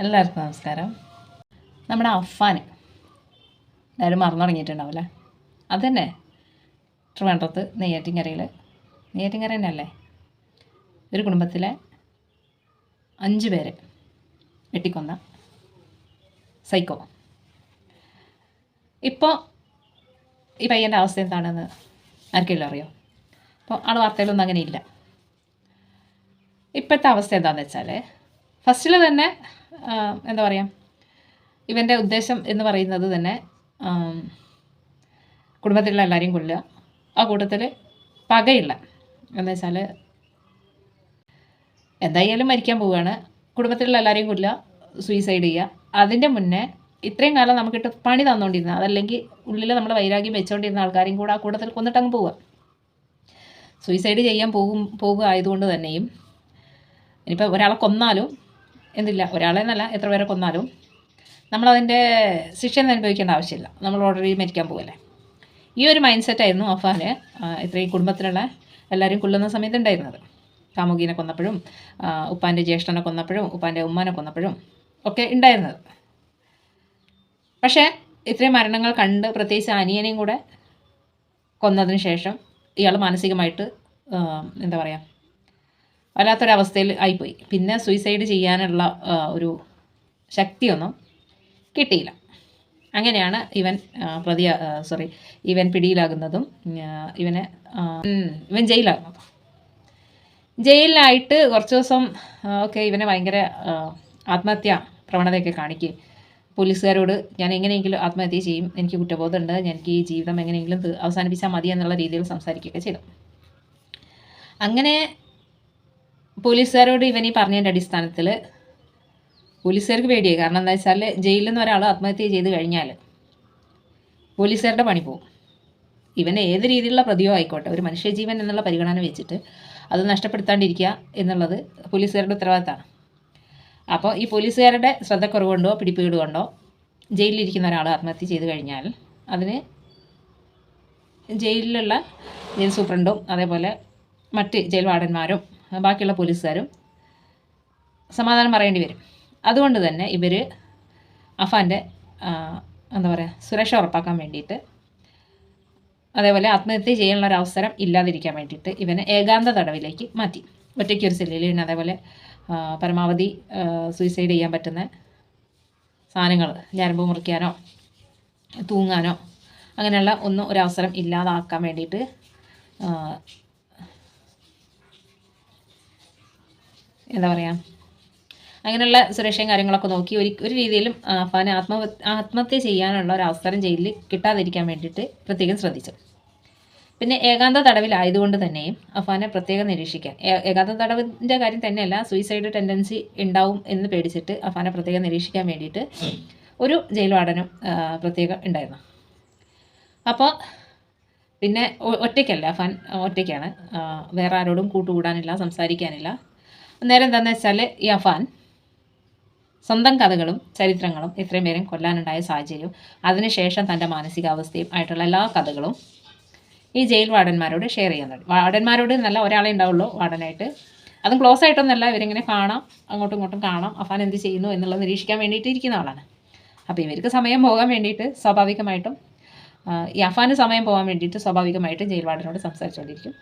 എല്ലാവർക്കും നമസ്കാരം. നമ്മുടെ അഫാൻ എല്ലാവരും മറന്നു തുടങ്ങിയിട്ടുണ്ടാവില്ലേ തന്നെ ട്രിവാൻഡ്രത്ത് നെയ്യാറ്റിൻകരയിൽ നെയ്യാറ്റിൻകര തന്നെയല്ലേ? ഒരു കുടുംബത്തിലെ അഞ്ച് പേര് വെട്ടിക്കൊന്ന സൈക്കോ. ഇപ്പോൾ ഈ പയ്യന്റെ അവസ്ഥ എന്താണെന്ന് ആർക്കെങ്കിലും അറിയോ? അപ്പോൾ ആൾ വാർത്തയിലൊന്നും അങ്ങനെ ഇല്ല ഇപ്പോഴത്തെ അവസ്ഥ എന്താണെന്ന് വെച്ചാൽ ഫസ്റ്റിൽ തന്നെ എന്താ പറയുക ഇവന്റെ ഉദ്ദേശം എന്ന് പറയുന്നത് തന്നെ കുടുംബത്തിലുള്ള എല്ലാവരെയും കൊല്ലുക. ആ കൂട്ടത്തിൽ പകയില്ല. എന്ന് വെച്ചാൽ എന്തായാലും മരിക്കാൻ പോവുകയാണ്. കുടുംബത്തിലുള്ള എല്ലാവരെയും കൊല്ലുക സൂയിസൈഡ് ചെയ്യുക. അതിന്റെ മുന്നേ ഇത്രയും കാലം നമുക്കിട്ട് പണി തന്നുകൊണ്ടിരുന്ന അതല്ലെങ്കിൽ ഉള്ളിൽ നമ്മൾ വൈരാഗ്യം വെച്ചുകൊണ്ടിരുന്ന ആൾക്കാരെയും കൂടെ ആ കൂട്ടത്തിൽ കൊന്നിട്ടങ്ങ് പോവുക. സൂയിസൈഡ് ചെയ്യാൻ പോകും പോകുക ആയതുകൊണ്ട് തന്നെയും ഇനിയിപ്പോൾ ഒരാളെ കൊന്നാലും എന്തില്ല ഒരാളെ എന്നല്ല എത്ര പേരെ കൊന്നാലും നമ്മളതിന്റെ ശിക്ഷയൊന്നും അനുഭവിക്കേണ്ട ആവശ്യമില്ല. നമ്മൾ ഓൾറെഡി മരിക്കാൻ പോകല്ലേ ഈ ഒരു മൈൻഡ് സെറ്റായിരുന്നു അഫാന് ഇത്രയും കുടുംബത്തിലുള്ള എല്ലാവരും കൊല്ലുന്ന സമയത്ത് ഉണ്ടായിരുന്നത്. കാമുകീനെ കൊന്നപ്പോഴും ഉപ്പാന്റെ ജ്യേഷ്ഠനെ കൊന്നപ്പോഴും ഉപ്പാന്റെ ഉമ്മാനെ കൊന്നപ്പോഴും ഒക്കെ ഉണ്ടായിരുന്നത്. പക്ഷേ ഇത്രയും മരണങ്ങൾ കണ്ട് പ്രത്യേകിച്ച് അനിയനെയും കൂടെ കൊന്നതിന് ശേഷം ഇയാൾ മാനസികമായിട്ട് എന്താ പറയുക വല്ലാത്തൊരവസ്ഥയിൽ ആയിപ്പോയി. പിന്നെ സൂയിസൈഡ് ചെയ്യാനുള്ള ഒരു ശക്തിയൊന്നും കിട്ടിയില്ല. അങ്ങനെയാണ് ഇവൻ പ്രതി സോറി ഇവൻ പിടിയിലാകുന്നതും ഇവനെ ഇവൻ ജയിലാകുന്നതും ജയിലിലായിട്ട് കുറച്ച് ദിവസം ഒക്കെ ഇവനെ ഭയങ്കര ആത്മഹത്യ പ്രവണതയൊക്കെ കാണിക്കുകയും പോലീസുകാരോട് ഞാൻ എങ്ങനെയെങ്കിലും ആത്മഹത്യ ചെയ്യും എനിക്ക് കുറ്റബോധമുണ്ട് എനിക്ക് ഈ ജീവിതം എങ്ങനെയെങ്കിലും അവസാനിപ്പിച്ചാൽ മതി എന്നുള്ള രീതിയിൽ സംസാരിക്കുകയൊക്കെ ചെയ്തു. അങ്ങനെ പോലീസുകാരോട് ഇവൻ ഈ പറഞ്ഞതിന്റെ അടിസ്ഥാനത്തിൽ പോലീസുകാർക്ക് പേടിയായി. കാരണം എന്താ വെച്ചാൽ ജയിലിൽ നിന്ന് ഒരാൾ ആത്മഹത്യ ചെയ്ത് കഴിഞ്ഞാൽ പോലീസുകാരുടെ പണി പോകും ഇവൻ ഏത് രീതിയിലുള്ള പ്രതിയോ ആയിക്കോട്ടെ ഒരു മനുഷ്യജീവൻ എന്നുള്ള പരിഗണന വെച്ചിട്ട് അത് നഷ്ടപ്പെടുത്താണ്ടിരിക്കുക എന്നുള്ളത് പോലീസുകാരുടെ ഉത്തരവാദിത്തമാണ്. അപ്പോൾ ഈ പോലീസുകാരുടെ ശ്രദ്ധക്കുറവുകൊണ്ടോ പിടിപ്പീട് കൊണ്ടോ ജയിലിലിരിക്കുന്ന ഒരാൾ ആത്മഹത്യ ചെയ്ത് കഴിഞ്ഞാൽ അതിന് ജയിലിലുള്ള ജയിൽ സൂപ്രണ്ടും അതേപോലെ മറ്റ് ജയിൽ വാർഡന്മാരും ബാക്കിയുള്ള പോലീസുകാരും സമാധാനം പറയേണ്ടി വരും. അതുകൊണ്ട് തന്നെ ഇവർ അഫാന്റെ എന്താ പറയുക സുരക്ഷ ഉറപ്പാക്കാൻ വേണ്ടിയിട്ട് അതേപോലെ ആത്മഹത്യ ചെയ്യാനുള്ള ഒരു അവസരം ഇല്ലാതിരിക്കാൻ വേണ്ടിയിട്ട് ഇവനെ ഏകാന്ത തടവിലേക്ക് മാറ്റി. ഒറ്റയ്ക്ക് ഒരു സെല്ലിൽ പിന്നെ അതേപോലെ പരമാവധി സൂയിസൈഡ് ചെയ്യാൻ പറ്റുന്ന സാധനങ്ങൾ ഞരമ്പ് മുറിക്കാനോ തൂങ്ങാനോ അങ്ങനെയുള്ള ഒന്നും ഒരവസരം ഇല്ലാതാക്കാൻ വേണ്ടിയിട്ട് എന്താ പറയുക അങ്ങനെയുള്ള സുരക്ഷയും കാര്യങ്ങളൊക്കെ നോക്കി ഒരു ഒരു രീതിയിലും അഫാന് ആത്മ ആത്മഹത്യ ചെയ്യാനുള്ള ഒരു അവസരം ജയിലിൽ കിട്ടാതിരിക്കാൻ വേണ്ടിയിട്ട് പ്രത്യേകം ശ്രദ്ധിച്ചു പിന്നെ ഏകാന്ത തടവിലായതുകൊണ്ട് തന്നെയും അഫാനെ പ്രത്യേകം നിരീക്ഷിക്കാൻ ഏകാന്ത തടവിന്റെ കാര്യം തന്നെയല്ല സൂയിസൈഡ് ടെൻഡൻസി ഉണ്ടാവും എന്ന് പേടിച്ചിട്ട് അഫാനെ പ്രത്യേകം നിരീക്ഷിക്കാൻ വേണ്ടിയിട്ട് ഒരു ജയിൽ വാർഡനും പ്രത്യേകം ഉണ്ടായിരുന്നു. അപ്പോൾ പിന്നെ ഒറ്റയ്ക്കല്ല അഫാൻ ഒറ്റയ്ക്കാണ്. വേറെ ആരോടും കൂട്ടുകൂടാനില്ല സംസാരിക്കാനില്ല. നേരം എന്താണെന്ന് വെച്ചാൽ ഈ അഫാൻ സ്വന്തം കഥകളും ചരിത്രങ്ങളും ഇത്രയും പേരും കൊല്ലാനുണ്ടായ സാഹചര്യവും അതിനുശേഷം തന്റെ മാനസികാവസ്ഥയും ആയിട്ടുള്ള എല്ലാ കഥകളും ഈ ജയിൽ വാർഡന്മാരോട് ഷെയർ ചെയ്യുന്നുണ്ട്. വാർഡന്മാരോട് നല്ല ഒരാളെ ഉണ്ടാവുള്ളൂ വാർഡനായിട്ട്. അതും ക്ലോസ് ആയിട്ടൊന്നല്ല ഇവരിങ്ങനെ കാണാം അങ്ങോട്ടും ഇങ്ങോട്ടും കാണാം അഫാൻ എന്ത് ചെയ്യുന്നു എന്നുള്ളത് നിരീക്ഷിക്കാൻ വേണ്ടിയിട്ട് ഇരിക്കുന്ന ആളാണ്. അപ്പോൾ ഇവർക്ക് സമയം പോകാൻ വേണ്ടിയിട്ട് സ്വാഭാവികമായിട്ടും ഈ അഫാന് സമയം പോകാൻ വേണ്ടിയിട്ട് സ്വാഭാവികമായിട്ടും ജയിൽ വാർഡനോട് സംസാരിച്ചുകൊണ്ടിരിക്കും.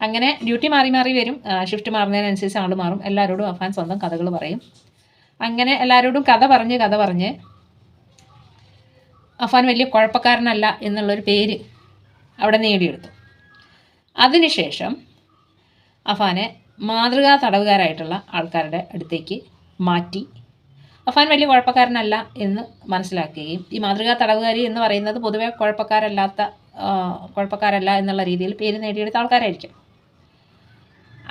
അങ്ങനെ ഡ്യൂട്ടി മാറി മാറി വരും. ഷിഫ്റ്റ് മാറുന്നതിനനുസരിച്ച് ആൾ മാറും. എല്ലാവരോടും അഫാൻ സ്വന്തം കഥകൾ പറയും. അങ്ങനെ എല്ലാവരോടും കഥ പറഞ്ഞ് കഥ പറഞ്ഞ്. അഫാൻ വലിയ കുഴപ്പക്കാരനല്ല എന്നുള്ളൊരു പേര് അവിടെ നേടിയെടുത്തു. അതിനുശേഷം അഫാനെ മാതൃകാ തടവുകാരായിട്ടുള്ള ആൾക്കാരുടെ അടുത്തേക്ക് മാറ്റി. അഫാൻ വലിയ കുഴപ്പക്കാരനല്ല എന്ന് മനസ്സിലാക്കുകയും ഈ മാതൃകാ തടവുകാരി എന്ന് പറയുന്നത് പൊതുവെ കുഴപ്പക്കാരല്ലാത്ത കുഴപ്പക്കാരല്ല എന്നുള്ള രീതിയിൽ പേര് നേടിയെടുത്ത ആൾക്കാരായിരിക്കും.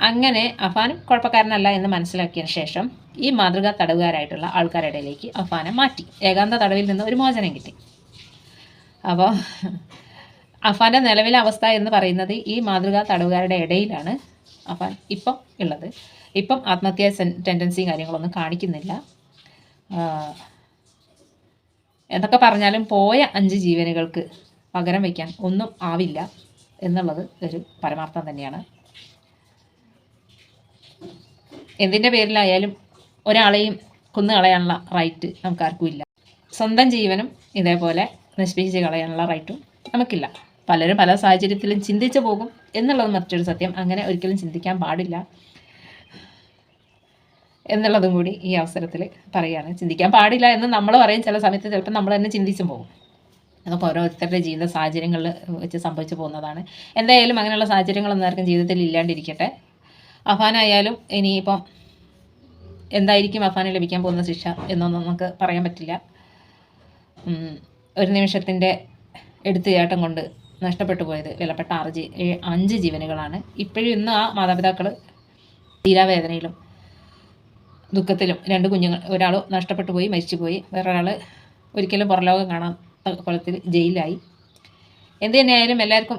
അങ്ങനെ അഫാനും കുഴപ്പക്കാരനല്ല എന്ന് മനസ്സിലാക്കിയതിന് ശേഷം ഈ മാതൃകാ തടവുകാരായിട്ടുള്ള ആൾക്കാരുടെ ഇടയിലേക്ക് അഫാനെ മാറ്റി. ഏകാന്ത തടവിൽ നിന്ന് ഒരു മോചനം കിട്ടി. അപ്പോൾ അഫാന്റെ നിലവിലെ അവസ്ഥ എന്ന് പറയുന്നത് ഈ മാതൃകാ തടവുകാരുടെ ഇടയിലാണ് അഫാൻ ഇപ്പം ഉള്ളത്. ഇപ്പം ആത്മഹത്യ ടെൻഡൻസിയും കാര്യങ്ങളൊന്നും കാണിക്കുന്നില്ല. എന്തൊക്കെ പറഞ്ഞാലും പോയ അഞ്ച് ജീവനുകൾക്ക് പകരം വയ്ക്കാൻ ഒന്നും ആവില്ല എന്നുള്ളത് ഒരു പരമാർത്ഥം തന്നെയാണ്. എന്തിന്റെ പേരിലായാലും ഒരാളെയും കൊന്നു കളയാനുള്ള റൈറ്റ് നമുക്കാർക്കും ഇല്ല. സ്വന്തം ജീവനും ഇതേപോലെ നശിപ്പിച്ച് കളയാനുള്ള റൈറ്റും നമുക്കില്ല. പലരും പല സാഹചര്യത്തിലും ചിന്തിച്ചു പോകും എന്നുള്ളത് മറ്റൊരു സത്യം. അങ്ങനെ ഒരിക്കലും ചിന്തിക്കാൻ പാടില്ല എന്നുള്ളതും കൂടി ഈ അവസരത്തിൽ പറയുകയാണ്. ചിന്തിക്കാൻ പാടില്ല എന്ന് നമ്മൾ പറയും. ചില സമയത്ത് ചിലപ്പോൾ നമ്മൾ തന്നെ ചിന്തിച്ചു പോകും. അതൊക്കെ ഓരോരുത്തരുടെ ജീവിത സാഹചര്യങ്ങളിൽ വെച്ച് സംഭവിച്ചു പോകുന്നതാണ്. എന്തായാലും അങ്ങനെയുള്ള സാഹചര്യങ്ങളൊന്നും ആർക്കും ജീവിതത്തിൽ ഇല്ലാണ്ടിരിക്കട്ടെ. അഫാനായാലും ഇനിയിപ്പം എന്തായിരിക്കും അഫാന് ലഭിക്കാൻ പോകുന്ന ശിക്ഷ എന്നൊന്നും നമുക്ക് പറയാൻ പറ്റില്ല. ഒരു നിമിഷത്തിന്റെ എടുത്തുചാട്ടം കൊണ്ട് നഷ്ടപ്പെട്ടു പോയത് വിലപ്പെട്ട ആറ് ജീ അഞ്ച് ജീവനുകളാണ്. ഇപ്പോഴും ഇന്ന് ആ മാതാപിതാക്കൾ തീരാവേദനയിലും ദുഃഖത്തിലും രണ്ട് കുഞ്ഞുങ്ങൾ ഒരാൾ നഷ്ടപ്പെട്ടു പോയി മരിച്ചുപോയി വേറൊരാൾ ഒരിക്കലും പുറലോകം കാണാത്ത കൊലത്തിൽ ജയിലായി എന്ത് തന്നെയായാലും എല്ലാവർക്കും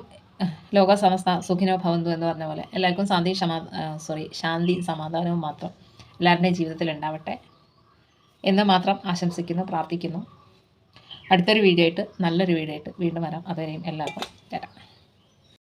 ലോക സമസ്ത സുഖിനോ ഭവന്തു എന്ന് പറഞ്ഞ പോലെ എല്ലാവർക്കും ശാന്തി ക്ഷമാ സോറി ശാന്തി സമാധാനവും മാത്രം എല്ലാവരുടെയും ജീവിതത്തിൽ ഉണ്ടാവട്ടെ എന്ന് മാത്രം ആശംസിക്കുന്നു പ്രാർത്ഥിക്കുന്നു. അടുത്തൊരു വീഡിയോ ആയിട്ട് നല്ലൊരു വീഡിയോ ആയിട്ട് വീണ്ടും വരാം. അതുവരെയും എല്ലാവർക്കും